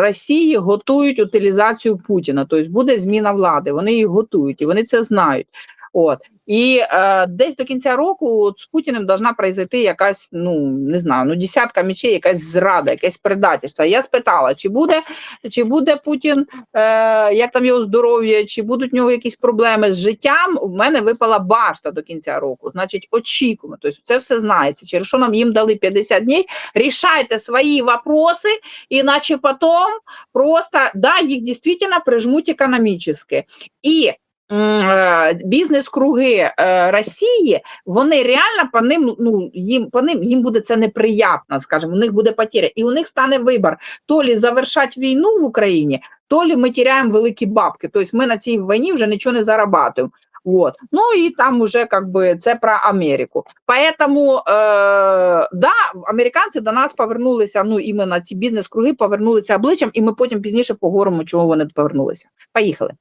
Росії готують утилізацію Путіна, тобто буде зміна влади. Вони її готують і вони це знають. От і е, десь до кінця року от, з Путіним должна произойти якась, ну не знаю, ну десятка мечей, якась зрада, якесь предательство. Я спитала, чи буде, чи буде Путін, е, як там його здоров'я, чи будуть в нього якісь проблеми з життям. У мене випала башта до кінця року. Значить, очікуємо. Тобто, це все знається. Через що нам їм дали 50 днів. Рішайте свої вопроси, іначе потім просто да, їх дійсно прижмуть економічно. І бізнес-круги е, Росії, вони реально по ним, ну їм по ним їм буде це неприятно, скажімо, у них буде потеря, і у них стане вибір: то лі завершать війну в Україні, то лі ми теряємо великі бабки. Тобто ми на цій війні вже нічого не зарабатуємо. Вот. Ну і там уже как бы це про Америку. Поэтому е, да, американці до нас повернулися. Ну іменно ці бізнес-круги повернулися обличчям, і ми потім пізніше поговоримо, чого вони повернулися. Поїхали.